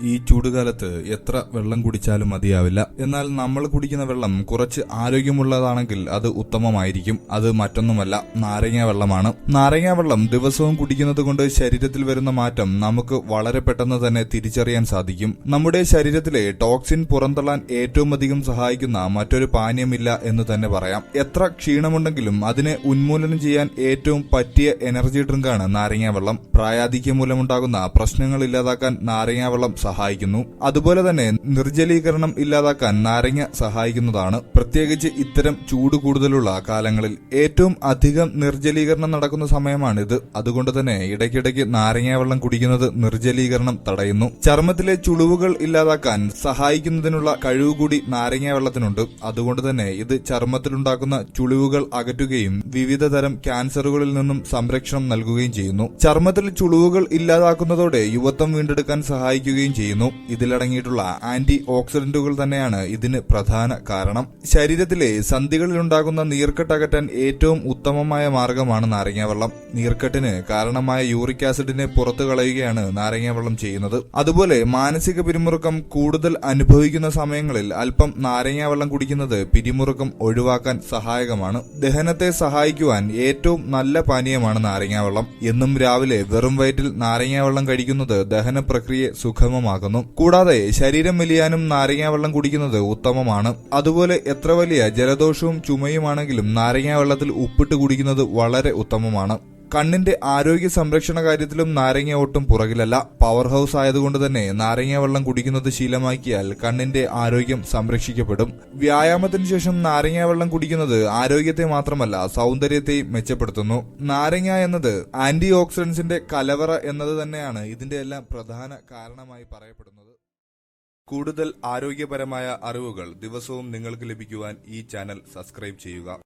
ഈ ചൂടുകാലത്ത് എത്ര വെള്ളം കുടിച്ചാലും മതിയാവില്ല. എന്നാൽ നമ്മൾ കുടിക്കുന്ന വെള്ളം കുറച്ച് ആരോഗ്യമുള്ളതാണെങ്കിൽ അത് ഉത്തമമായിരിക്കും. അത് മറ്റൊന്നുമല്ല നാരങ്ങ വെള്ളമാണ്. നാരങ്ങ വെള്ളം ദിവസവും കുടിക്കുന്നത് കൊണ്ട് ശരീരത്തിൽ വരുന്ന മാറ്റം നമുക്ക് വളരെ പെട്ടെന്ന് തന്നെ തിരിച്ചറിയാൻ സാധിക്കും. നമ്മുടെ ശരീരത്തിലെ ടോക്സിൻ പുറന്തള്ളാൻ ഏറ്റവും അധികം സഹായിക്കുന്ന മറ്റൊരു പാനീയമില്ല എന്ന് തന്നെ പറയാം. എത്ര ക്ഷീണമുണ്ടെങ്കിലും അതിനെ ഉന്മൂലനം ചെയ്യാൻ ഏറ്റവും പറ്റിയ എനർജി ഡ്രിങ്കാണ് നാരങ്ങ വെള്ളം. പ്രായാധിക്യം മൂലമുണ്ടാകുന്ന പ്രശ്നങ്ങൾ ഇല്ലാതാക്കാൻ നാരങ്ങ വെള്ളം സഹായിക്കുന്നു. അതുപോലെ തന്നെ നിർജലീകരണം ഇല്ലാതാക്കാൻ നാരങ്ങ സഹായിക്കുന്നതാണ്. പ്രത്യേകിച്ച് ഇത്തരം ചൂട് കൂടുതലുള്ള കാലങ്ങളിൽ ഏറ്റവും അധികം നിർജലീകരണം നടക്കുന്ന സമയമാണിത്. അതുകൊണ്ട് തന്നെ ഇടയ്ക്കിടയ്ക്ക് നാരങ്ങ വെള്ളം കുടിക്കുന്നത് നിർജലീകരണം തടയുന്നു. ചർമ്മത്തിലെ ചുളിവുകൾ ഇല്ലാതാക്കാൻ സഹായിക്കുന്നതിനുള്ള കഴിവ് കൂടി നാരങ്ങ വെള്ളത്തിനുണ്ട്. അതുകൊണ്ട് തന്നെ ഇത് ചർമ്മത്തിലുണ്ടാക്കുന്ന ചുളിവുകൾ അകറ്റുകയും വിവിധ തരം ക്യാൻസറുകളിൽ നിന്നും സംരക്ഷണം നൽകുകയും ചെയ്യുന്നു. ചർമ്മത്തിൽ ചുളിവുകൾ ഇല്ലാതാക്കുന്നതോടെ യുവത്വം വീണ്ടെടുക്കാൻ സഹായിക്കുകയും ചെയ്യുന്നു. ഇതിലടങ്ങിയിട്ടുള്ള ആന്റി ഓക്സിഡന്റുകൾ തന്നെയാണ് ഇതിന് പ്രധാന കാരണം. ശരീരത്തിലെ സന്ധികളിലുണ്ടാകുന്ന നീർക്കെട്ട് അകറ്റാൻ ഏറ്റവും ഉത്തമമായ മാർഗമാണ് നാരങ്ങാവെള്ളം. നീർക്കെട്ടിന് കാരണമായ യൂറിക് ആസിഡിനെ പുറത്തു കളയുകയാണ് നാരങ്ങാവെള്ളം ചെയ്യുന്നത്. അതുപോലെ മാനസിക പിരിമുറുക്കം കൂടുതൽ അനുഭവിക്കുന്ന സമയങ്ങളിൽ അല്പം നാരങ്ങാവെള്ളം കുടിക്കുന്നത് പിരിമുറുക്കം ഒഴിവാക്കാൻ സഹായകമാണ്. ദഹനത്തെ സഹായിക്കുവാൻ ഏറ്റവും നല്ല പാനീയമാണ് നാരങ്ങാവെള്ളം. എന്നും രാവിലെ വെറും വയറ്റിൽ നാരങ്ങാവെള്ളം കഴിക്കുന്നത് ദഹന പ്രക്രിയയെ സുഗമമാക്കുന്നു കൂടാതെ ശരീരം മെലിയാനും നാരങ്ങാവെള്ളം കുടിക്കുന്നത് ഉത്തമമാണ്. അതുപോലെ എത്ര വലിയ ജലദോഷവും ചുമയുമാണെങ്കിലും നാരങ്ങാവെള്ളത്തിൽ ഉപ്പിട്ട് കുടിക്കുന്നത് വളരെ ഉത്തമമാണ്. കണ്ണിന്റെ ആരോഗ്യ സംരക്ഷണ കാര്യത്തിലും നാരങ്ങ ഒട്ടും പുറകിലല്ല. പവർ ഹൗസ് ആയതുകൊണ്ട് തന്നെ നാരങ്ങ വെള്ളം കുടിക്കുന്നത് ശീലമാക്കിയാൽ കണ്ണിന്റെ ആരോഗ്യം സംരക്ഷിക്കപ്പെടും. വ്യായാമത്തിന് ശേഷം നാരങ്ങ വെള്ളം കുടിക്കുന്നത് ആരോഗ്യത്തെ മാത്രമല്ല സൗന്ദര്യത്തെയും മെച്ചപ്പെടുത്തുന്നു. നാരങ്ങ എന്നത് ആന്റി ഓക്സിഡൻസിന്റെ കലവറ എന്നത് തന്നെയാണ് ഇതിന്റെ എല്ലാം പ്രധാന കാരണമായി പറയപ്പെടുന്നത്. കൂടുതൽ ആരോഗ്യപരമായ അറിവുകൾ ദിവസവും നിങ്ങൾക്ക് ലഭിക്കുവാൻ ഈ ചാനൽ സബ്സ്ക്രൈബ് ചെയ്യുക.